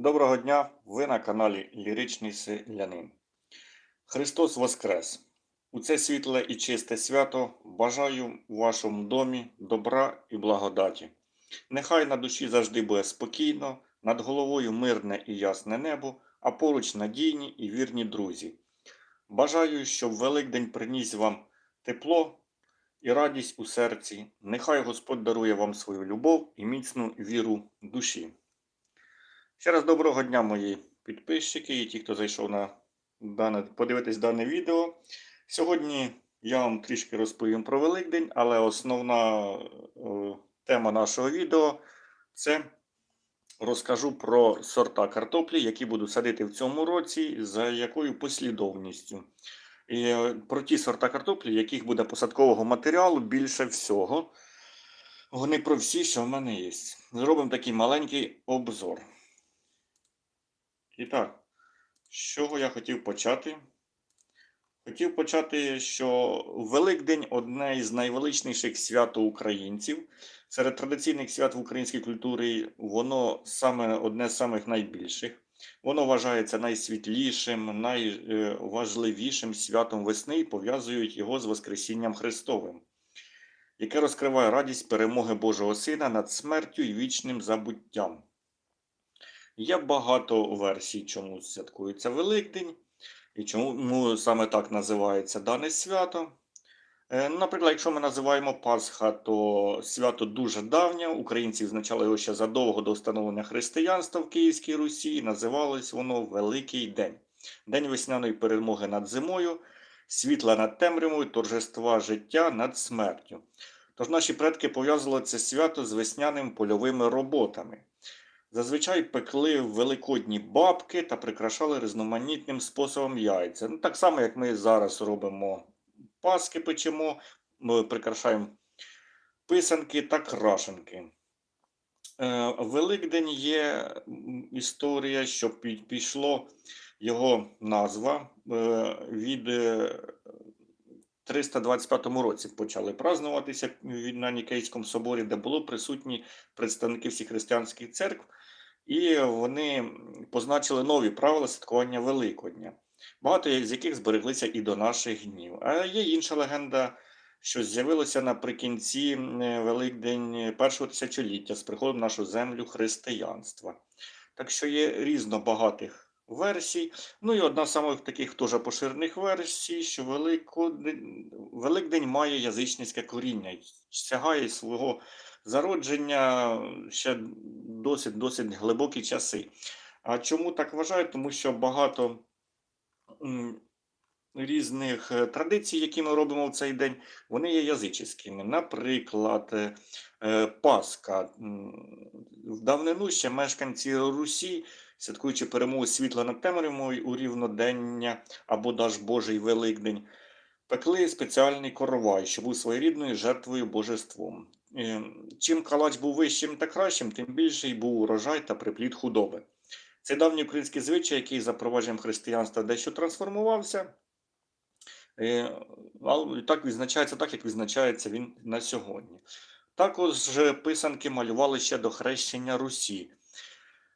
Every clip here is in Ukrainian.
Доброго дня! Ви на каналі Ліричний Селянин. Христос Воскрес! У це світле і чисте свято бажаю у вашому домі добра і благодаті. Нехай на душі завжди буде спокійно, над головою мирне і ясне небо, а поруч надійні і вірні друзі. Бажаю, щоб Великдень приніс вам тепло і радість у серці. Нехай Господь дарує вам свою любов і міцну віру душі. Ще раз доброго дня, мої підписчики і ті, хто зайшов на дане, подивитись дане відео. Сьогодні я вам трішки розповім про Великдень, але основна е, тема нашого відео це розкажу про сорта картоплі, які буду садити в цьому році, за якою послідовністю. І е, про ті сорта картоплі, яких буде посадкового матеріалу більше всього. Вони про всі, що в мене є. Зробимо такий маленький обзор. І так, з чого я хотів почати? Хотів почати, що Великдень одне із найвеличніших свят українців. Серед традиційних свят в українській культурі воно саме одне з самих найбільших. Воно вважається найсвітлішим, найважливішим святом весни і пов'язують його з Воскресінням Христовим, яке розкриває радість перемоги Божого Сина над смертю і вічним забуттям. Є багато версій, чому святкується Великдень і чому саме так називається дане свято. Е, Наприклад, якщо ми називаємо Пасха, то свято дуже давнє. Українці визначали його ще задовго до встановлення християнства в Київській Русі. і Називалось воно Великий День. День весняної перемоги над зимою, світла над темрявою, торжества життя над смертю. Тож наші предки пов'язували це свято з весняними польовими роботами. Зазвичай пекли великодні бабки та прикрашали різноманітним способом яйця. Ну, так само, як ми зараз робимо паски печемо, ми прикрашаємо писанки та крашенки. Е, Великдень є історія, що пі- пішло його назва е, від е, 325 році почали празднуватися від- на Нікейському соборі, де було присутні представники всіх християнських церкв, і вони позначили нові правила святкування Великодня, багато з яких збереглися і до наших днів. А є інша легенда, що з'явилося наприкінці Великдень першого тисячоліття з приходом в нашу землю християнства. Так що є різно багатих версій. Ну і одна з самих таких теж поширених версій, що Великодень, Великдень має язичницьке коріння, сягає свого зародження ще досить досить глибокі часи. А чому так вважаю? Тому що багато різних е, традицій, які ми робимо в цей день, вони є язичницькими. Наприклад, е, е, Пасха. В давнину ще мешканці Русі, святкуючи перемогу світла над темрявою у рівнодення або даж Божий Великдень, пекли спеціальний коровай, що був своєрідною жертвою божеством. Е, Чим калач був вищим та кращим, тим більший був урожай та приплід худоби. Це давній український звичай, який за провадженням християнства дещо трансформувався. Е, але Так відзначається так, як відзначається він на сьогодні. Також писанки малювали ще до хрещення Русі.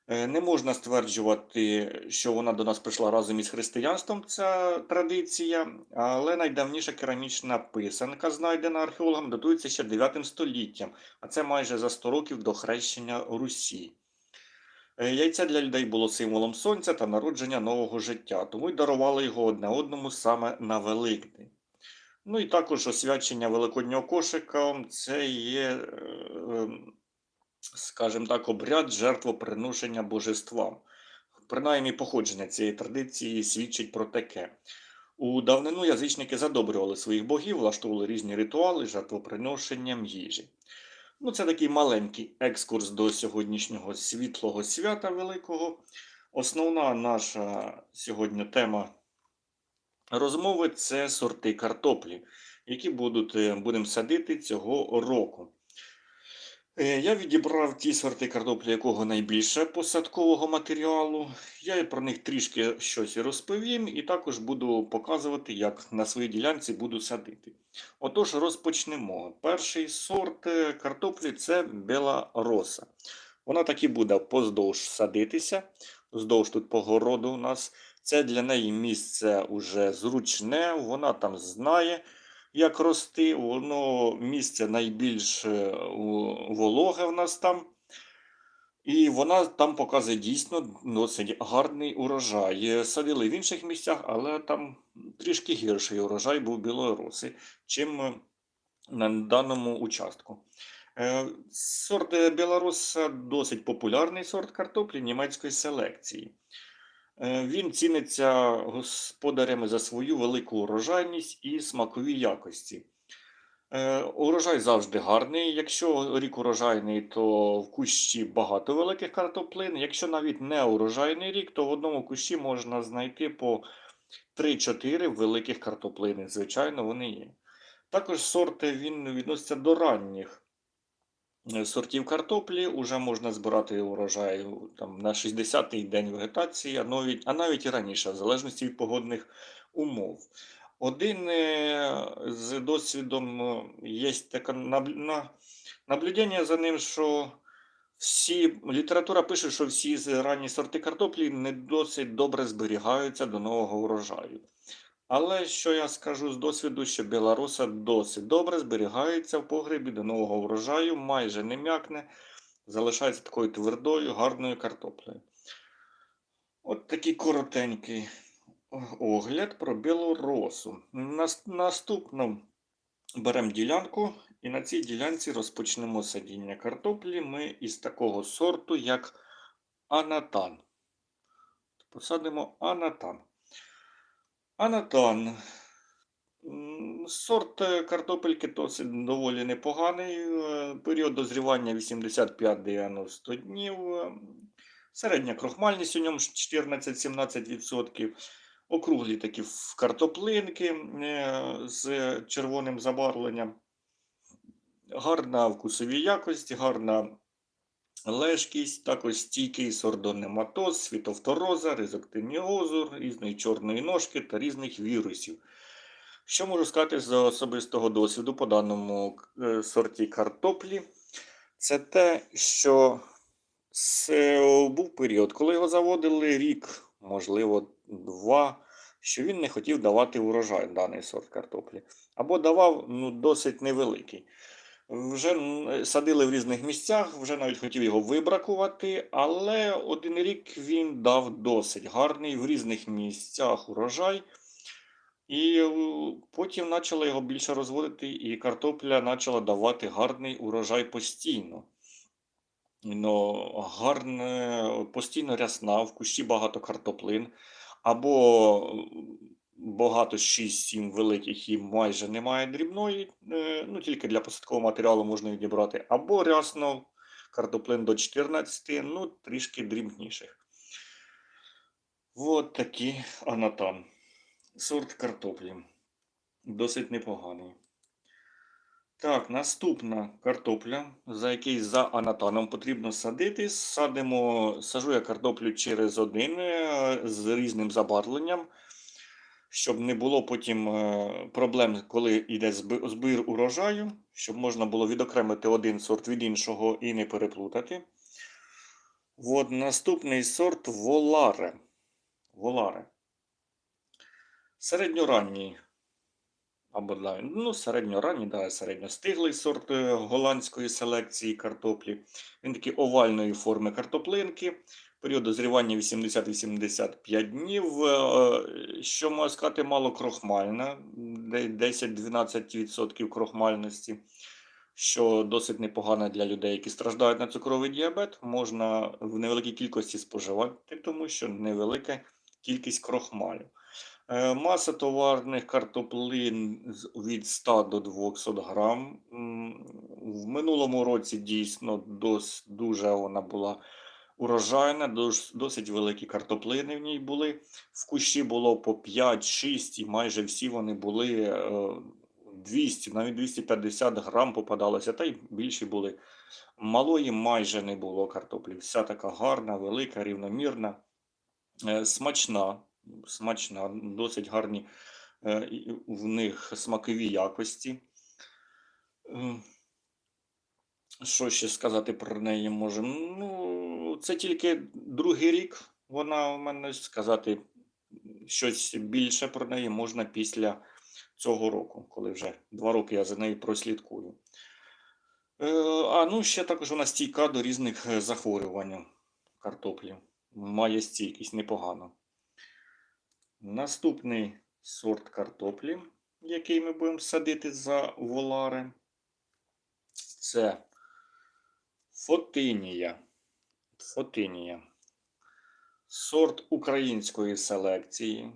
Е, Не можна стверджувати, що вона до нас прийшла разом із християнством, ця традиція, але найдавніша керамічна писанка, знайдена археологами, датується ще 9 століттям, а це майже за 100 років до хрещення Русі. Е, Яйце для людей було символом сонця та народження нового життя, тому й дарували його одне одному саме на Великдень. Ну і також освячення великоднього кошика це є, е, ем, скажімо так, обряд жертвоприношення божествам. Принаймні походження цієї традиції свідчить про таке. У давнину язичники задобрювали своїх богів, влаштовували різні ритуали жертвоприношенням їжі. Ну, це такий маленький екскурс до сьогоднішнього світлого свята великого. Основна наша сьогодні тема розмови це сорти картоплі, які будуть, е, будемо садити цього року. Е, Я відібрав ті сорти картоплі, якого найбільше посадкового матеріалу. Я про них трішки щось розповім, і також буду показувати, як на своїй ділянці буду садити. Отож, розпочнемо. Перший сорт е, картоплі це біла роса. Вона так і буде поздовж садитися, вздовж тут по городу у нас. Це для неї місце уже зручне, вона там знає, як рости. Воно місце найбільш е, вологе в нас там. І вона там показує дійсно досить гарний урожай. Е, Садили в інших місцях, але там трішки гірший урожай був білороси, чим е, на даному участку. Сорт білоруса досить популярний сорт картоплі німецької селекції. Е, Він ціниться господарями за свою велику урожайність і смакові якості. Е, Урожай завжди гарний. Якщо рік урожайний, то в кущі багато великих картоплин. Якщо навіть не урожайний рік, то в одному кущі можна знайти по 3-4 великих картоплини. Звичайно, вони є. Також сорт е, він відноситься до ранніх сортів картоплі. Уже можна збирати урожай е, там, на 60-й день вегетації, а навіть, а навіть і раніше, в залежності від погодних умов. Один е, з досвідом е, є таке наблюдення за ним, що всі література пише, що всі ранні сорти картоплі не досить добре зберігаються до нового урожаю. Але що я скажу з досвіду, що білоруса досить добре зберігається в погребі до нового врожаю, майже не м'якне, залишається такою твердою, гарною картоплею. От такий коротенький огляд про білоросу. Наступно беремо ділянку, і на цій ділянці розпочнемо садіння картоплі. Ми із такого сорту, як анатан. Посадимо анатан. Анатан. Сорт е, картопельки досить доволі непоганий. е, Період дозрівання 85-90 днів. е, Середня крохмальність у ньому 14-17%. Округлі такі картоплинки з червоним забарвленням. Гарна вкусові якості, гарна лежкість, також стійкий сордонематоз, світовтороза, ризоктиніозу, різної чорної ножки та різних вірусів. Що можу сказати з особистого досвіду по даному е, сорті картоплі? Це те, що був період, коли його заводили рік, можливо, два, що він не хотів давати урожай даний сорт картоплі. Або давав ну, досить невеликий. Вже садили в різних місцях, вже навіть хотів його вибракувати, але один рік він дав досить гарний в різних місцях урожай. І е, потім почали його більше розводити, і картопля почала давати гарний урожай постійно. Ну, гарне, постійно рясна, в кущі багато картоплин, або багато 6-7 великих і майже немає дрібної, е, ну тільки для посадкового матеріалу можна відібрати, або рясно картоплин до 14, ну трішки дрібніших. От такий анатан. Сорт картоплі. Досить непоганий. Так, наступна картопля, за який за анатаном потрібно садити. Садимо, сажу я картоплю через один е, з різним забарвленням, щоб не було потім е, проблем, коли йде збір урожаю, щоб можна було відокремити один сорт від іншого і не переплутати. От наступний сорт Воларе. Воларе. Середньоранній або да, ну, середньоранній, да, середньостиглий сорт е, голландської селекції картоплі. Він такий овальної форми картоплинки. Період дозрівання 80-85 днів. Е, Що можна сказати, мало крохмальна, 10-12% крохмальності, що досить непогано для людей, які страждають на цукровий діабет. Можна в невеликій кількості споживати, тому що невелика кількість крохмалю. Е, Маса товарних картоплин від 100 до 200 грам. В минулому році дійсно дос, дуже вона була урожайна, досить великі картоплини в ній були. В кущі було по 5-6, і майже всі вони були е, 200, навіть 250 грам попадалося, та й більші були. Малої майже не було картоплі. Вся така гарна, велика, рівномірна, е, смачна смачна, досить гарні е, в них смакові якості. Е, Що ще сказати про неї можемо? Ну, це тільки другий рік. Вона у мене сказати щось більше про неї можна після цього року, коли вже два роки я за нею прослідкую. Е, а ну ще також вона стійка до різних е, захворювань картоплі. Має стійкість непогано. Наступний сорт картоплі, який ми будемо садити за волари, це Фотинія. Фотинія. Сорт української селекції.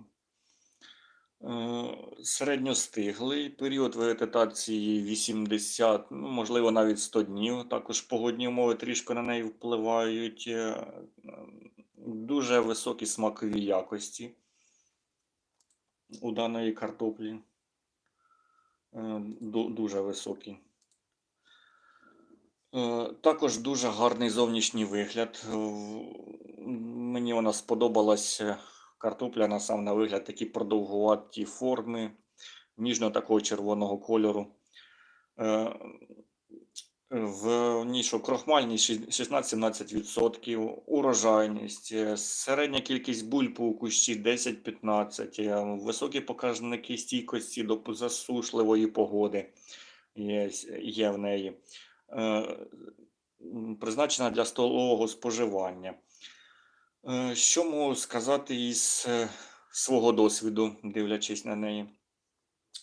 Е, Середньостиглий, період вегетації 80, ну, можливо, навіть 100 днів. Також погодні умови трішки на неї впливають. Е, Дуже високі смакові якості у даної картоплі. Е, Дуже високі. Е, Також дуже гарний зовнішній вигляд. Мені вона сподобалась е, картопля на сам на вигляд, такі продовгуваті форми, ніжно такого червоного кольору. Е, В що крохмальність 16-17%, урожайність, е, середня кількість бульб у кущі 10-15, е, високі показники стійкості до засушливої погоди є, є в неї. Е, Призначена для столового споживання. Е, Що можу сказати із е, свого досвіду, дивлячись на неї?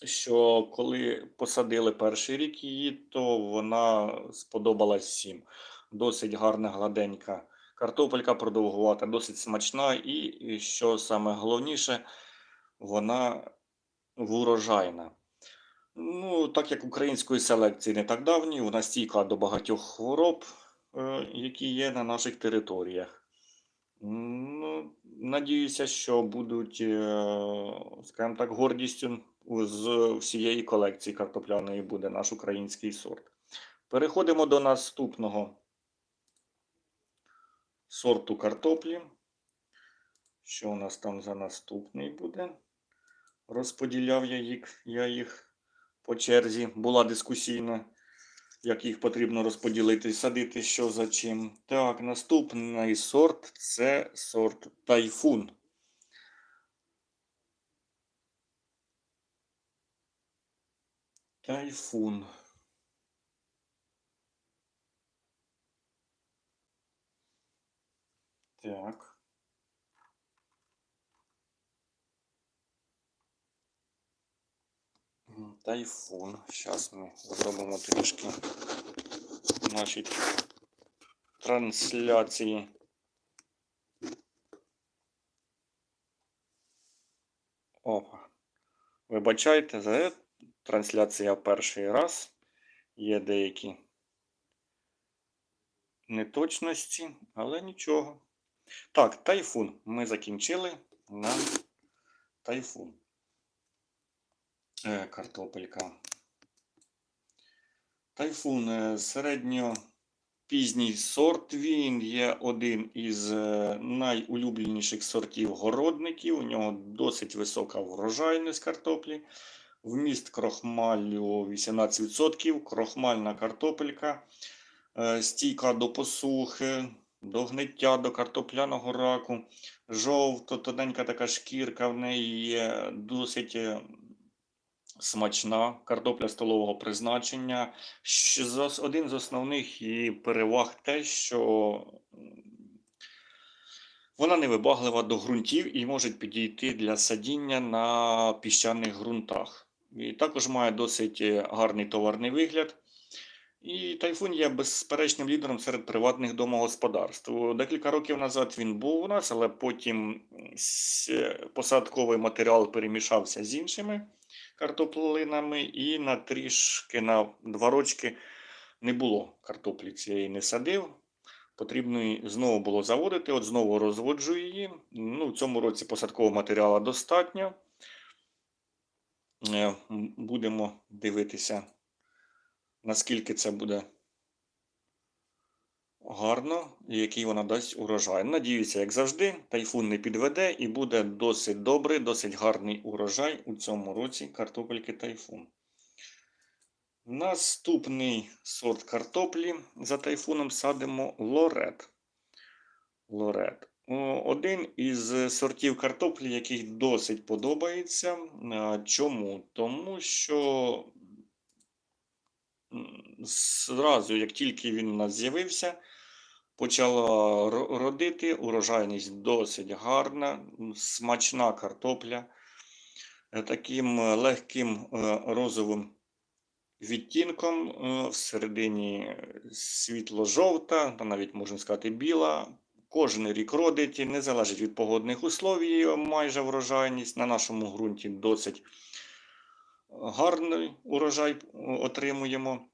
Що коли посадили перший рік її, то вона сподобалась всім. Досить гарна, гладенька картопелька, продовгувата, досить смачна, і, що саме головніше, вона врожайна. Ну, так як української селекції не так давні, вона стійка до багатьох хвороб, е, які є на наших територіях. Ну, надіюся, що будуть, е, скажімо так, гордістю з всієї колекції картопляної буде наш український сорт. Переходимо до наступного сорту картоплі. Що у нас там за наступний буде? Розподіляв я їх, я їх по черзі. Була дискусійна, як їх потрібно розподілити, садити, що за чим. Так, наступний сорт це сорт тайфун. Тайфун. Так. Тайфун. Зараз ми зробимо трішки наші трансляції. Опа. Вибачайте, за трансляція перший раз. Є деякі неточності, але нічого. Так, тайфун. Ми закінчили на тайфун. Е, картопелька. Тайфун е, середньопізній сорт. Він є один із е, найулюбленіших сортів городників. У нього досить висока врожайність картоплі. Вміст крохмалю 18%. Крохмальна картопелька. Стійка до посухи, до гниття, до картопляного раку. Жовто, тоненька така шкірка в неї є досить смачна картопля столового призначення. Один з основних її переваг те, що вона невибаглива до ґрунтів і може підійти для садіння на піщаних ґрунтах. І також має досить е, гарний товарний вигляд. І тайфун є безперечним лідером серед приватних домогосподарств. Декілька років назад він був у нас, але потім посадковий матеріал перемішався з іншими картоплинами, і на трішки на два рочки не було картоплі цієї не садив. Потрібно її знову було заводити, от знову розводжу її. Ну, в цьому році посадкового матеріалу достатньо. Е, Будемо дивитися, наскільки це буде гарно і який вона дасть урожай. Надіюся, як завжди, тайфун не підведе і буде досить добрий, досить гарний урожай у цьому році картопельки тайфун. Наступний сорт картоплі за тайфуном садимо лорет. Лорет. Один із сортів картоплі, який досить подобається. Чому? Тому що зразу, як тільки він у нас з'явився, почала родити, урожайність досить гарна, смачна картопля. Е, Таким е, легким е, розовим відтінком, всередині світло-жовта, та навіть можна сказати біла. Кожен рік родить, не залежить від погодних условій, майже врожайність. На нашому ґрунті досить гарний урожай отримуємо.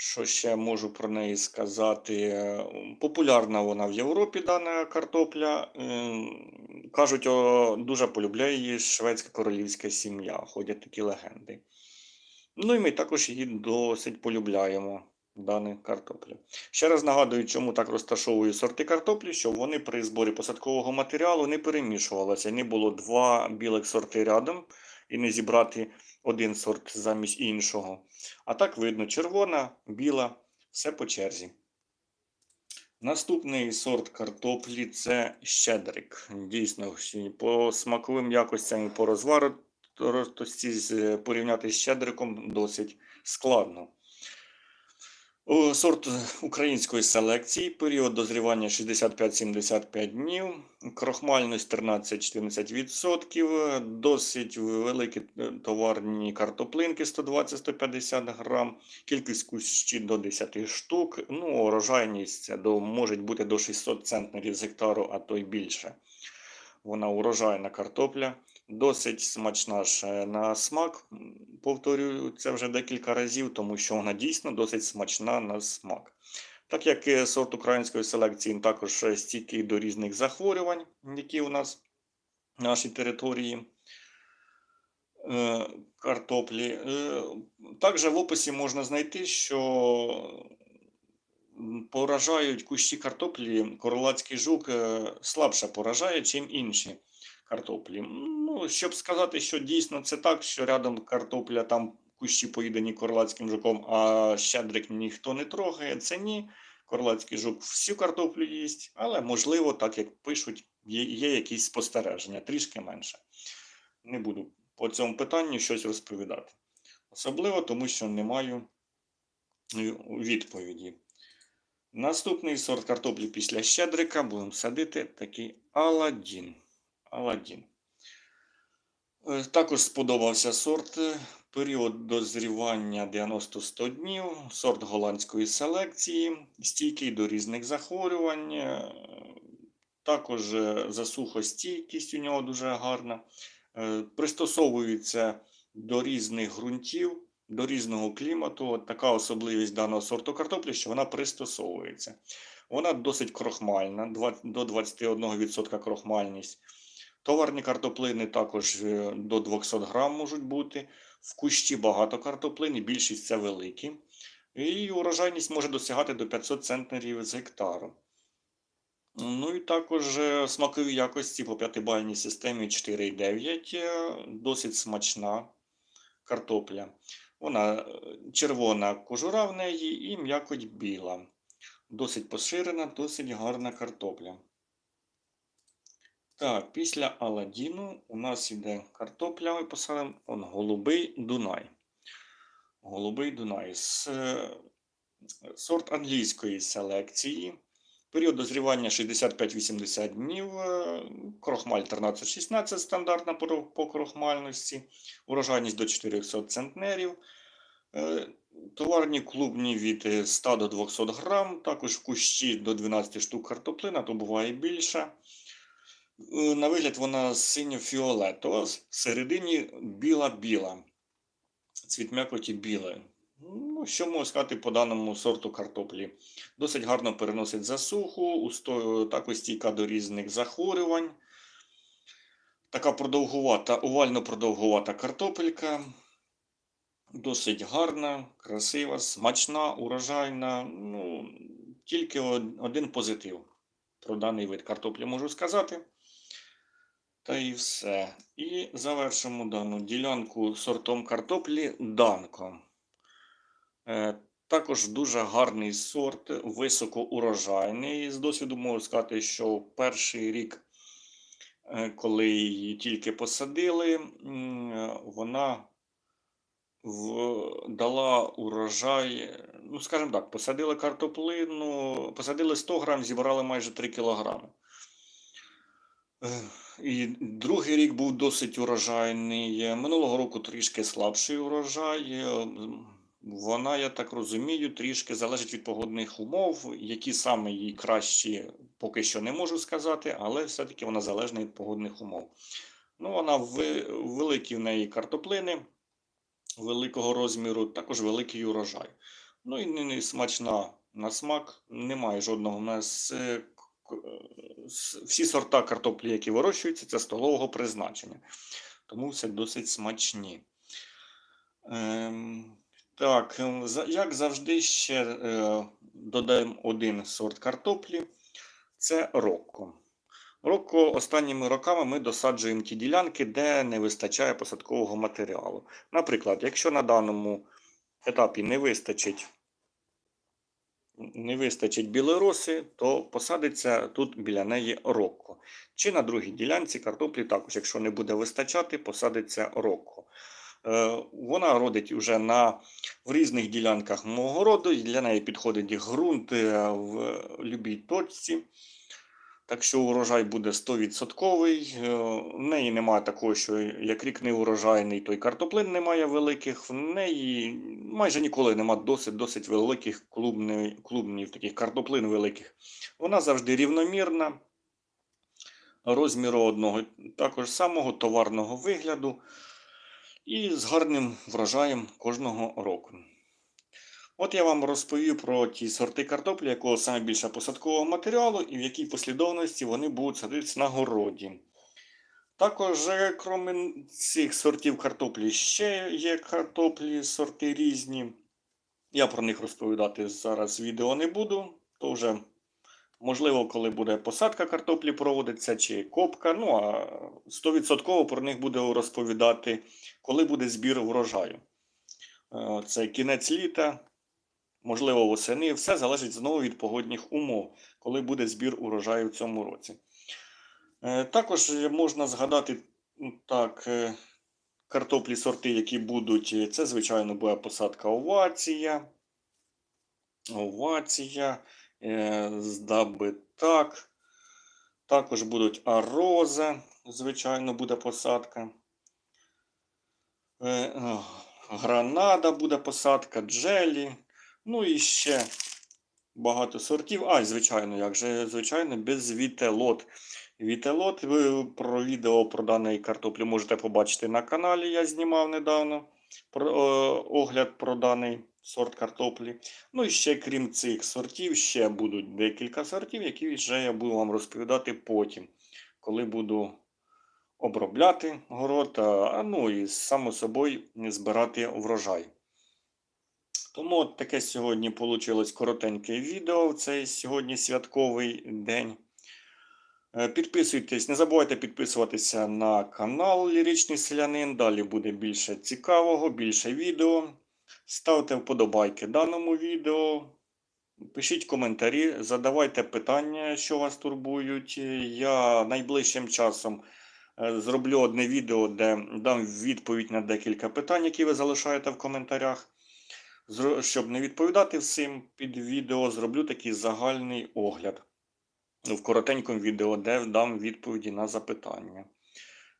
Що ще можу про неї сказати? Е, Популярна вона в Європі, дана картопля. Е, Кажуть, дуже полюбляє її шведська королівська сім'я. Ходять такі легенди. Ну і ми також її досить полюбляємо, дану картоплю. Ще раз нагадую, чому так розташовую сорти картоплі, щоб вони при зборі посадкового матеріалу не перемішувалися. Не було два білих сорти рядом і не зібрати один сорт замість іншого. А так видно, червона, біла, все по черзі. Наступний сорт картоплі це щедрик. Дійсно, по смаковим якостям і по розваротості, порівняти з щедриком досить складно. Сорт української селекції, період дозрівання 65-75 днів, крохмальність 13-14%, досить великі е, товарні картоплинки 120-150 грам, кількість кущі до 10 штук, ну, урожайність до, може бути до 600 центнерів з гектару, а то й більше. Вона урожайна картопля, досить смачна ж на смак. Повторюю це вже декілька разів, тому що вона дійсно досить смачна на смак. Так як е, сорт української селекції він також е, стійкий до різних захворювань, які у нас в нашій території е, картоплі. Е, Також в описі можна знайти, що поражають кущі картоплі, королацький жук е, слабше поражає, чим інші картоплі. Ну, щоб сказати, що дійсно це так, що рядом картопля там кущі поїдені королацьким жуком, а щедрик ніхто не трогає, це ні. Королацький жук всю картоплю їсть, але можливо, так як пишуть, є, є якісь спостереження, трішки менше. Не буду по цьому питанню щось розповідати. Особливо тому, що не маю е, відповіді. Наступний сорт картоплі після щедрика будемо садити такий Аладдін. Аладдін. Е, Також сподобався сорт. е, Період дозрівання 90-100 днів, сорт голландської селекції, стійкий до різних захворювань. е, Також засухостійкість у нього дуже гарна. Пристосовується до різних ґрунтів, до різного клімату. От така особливість даного сорту картоплі, що вона пристосовується. Вона досить крохмальна, до 21% крохмальність. Товарні картоплини також е, до 200 грам можуть бути. В кущі багато картоплин, і більшість це великі. І урожайність може досягати до 500 центнерів з гектару. Ну і також е, смакові якості по п'ятибальній системі 4,9. е, Досить смачна картопля. Вона червона кожура в неї і м'якоть біла. Досить поширена, досить гарна картопля. Так, після Аладдіну у нас йде картопля, ми посадимо он, голубий Дунай. Голубий Дунай. С, е, сорт англійської селекції. Період дозрівання 65-80 днів. е, Крохмаль 13-16 стандартна по, крохмальності. Урожайність до 400 центнерів. Е, Товарні клубні від е, 100 до 200 грам. Також в кущі до 12 штук картоплина, то буває більше. Е, На вигляд вона синьо-фіолетова, всередині біла-біла. Цвіт м'якоті біле. Ну, що можу сказати по даному сорту картоплі? Досить гарно переносить засуху, також стійка до різних захворювань. Така продовгувата, овально продовгувата картопелька. Досить гарна, красива, смачна, урожайна. Ну, тільки один позитив про даний вид картоплі можу сказати. Та і все. І завершимо дану ділянку сортом картоплі Данко. Е, також дуже гарний сорт, високоурожайний. З досвіду можу сказати, що перший рік, е, коли її тільки посадили, е, вона дала урожай. Ну, скажімо так, посадили картоплину, посадили 100 грам, зібрали майже 3 кілограми. І другий рік був досить урожайний. Минулого року трішки слабший урожай. Вона, я так розумію, трішки залежить від погодних умов, які саме їй кращі, поки що не можу сказати, але все-таки вона залежна від погодних умов. Ну, вона ви- великі в неї картоплини великого розміру, також великий урожай. Ну і не смачна на смак, немає жодного у нас. Е, Всі сорта картоплі, які вирощуються, це столового призначення. Тому все досить смачні. Ем, так, ем, як завжди, ще е, додаємо один сорт картоплі. Це рокко. Рокко останніми роками ми досаджуємо ті ділянки, де не вистачає посадкового матеріалу. Наприклад, якщо на даному етапі не вистачить, не вистачить білороси, то посадиться тут біля неї рокко. Чи на другій ділянці картоплі також, якщо не буде вистачати, посадиться рокко. Е, Вона родить вже на, в різних ділянках мого роду, для неї підходить ґрунт в в любій точці. Так що урожай буде 100%. Е, В неї немає такого, що як рік не урожайний, то й картоплин немає великих. В неї майже ніколи немає досить досить великих клубнів, клубнів таких картоплин великих. Вона завжди рівномірна, розміру одного, також самого товарного вигляду і з гарним врожаєм кожного року. От я вам розповів про ті сорти картоплі, якого саме більше посадкового матеріалу і в якій послідовності вони будуть садитися на городі. Також, е, крім цих сортів картоплі, ще є картоплі, сорти різні. Я про них розповідати зараз відео не буду. То вже, можливо, коли буде посадка картоплі проводиться чи копка. Ну а 100% про них буду розповідати, коли буде збір врожаю. Е, Це кінець літа, можливо, восени. Все залежить знову від погодних умов, коли буде збір урожаю в цьому році. Е, Також можна згадати так, е, картоплі сорти, які будуть. Це, звичайно, буде посадка овація. Овація, е, здаби так. Також будуть ароза, звичайно, буде посадка. Гранада буде посадка, джелі. Ну і ще багато сортів. А, звичайно, як же, звичайно, без вітелот. Вітелот, ви про відео про даний картоплю можете побачити на каналі. Я знімав недавно про, е, огляд про даний сорт картоплі. Ну і ще крім цих сортів, ще будуть декілька сортів, які вже я буду вам розповідати потім, коли буду обробляти город, а ну і само собою збирати врожай. Тому от таке сьогодні вийшло коротеньке відео в цей сьогодні святковий день. Е, Підписуйтесь, не забувайте підписуватися на канал Ліричний Селянин. Далі буде більше цікавого, більше відео. Ставте вподобайки даному відео. Пишіть коментарі, задавайте питання, що вас турбують. Я найближчим часом е, зроблю одне відео, де дам відповідь на декілька питань, які ви залишаєте в коментарях. Щоб не відповідати всім під відео, зроблю такий загальний огляд в коротенькому відео, де дам відповіді на запитання.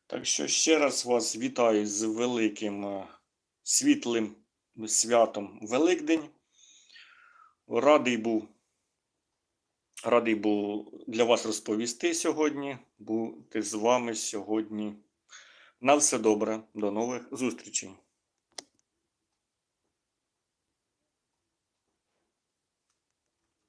Так що ще раз вас вітаю з великим е, світлим святом Великдень. Радий був, радий був для вас розповісти сьогодні, бути з вами сьогодні. На все добре, до нових зустрічей.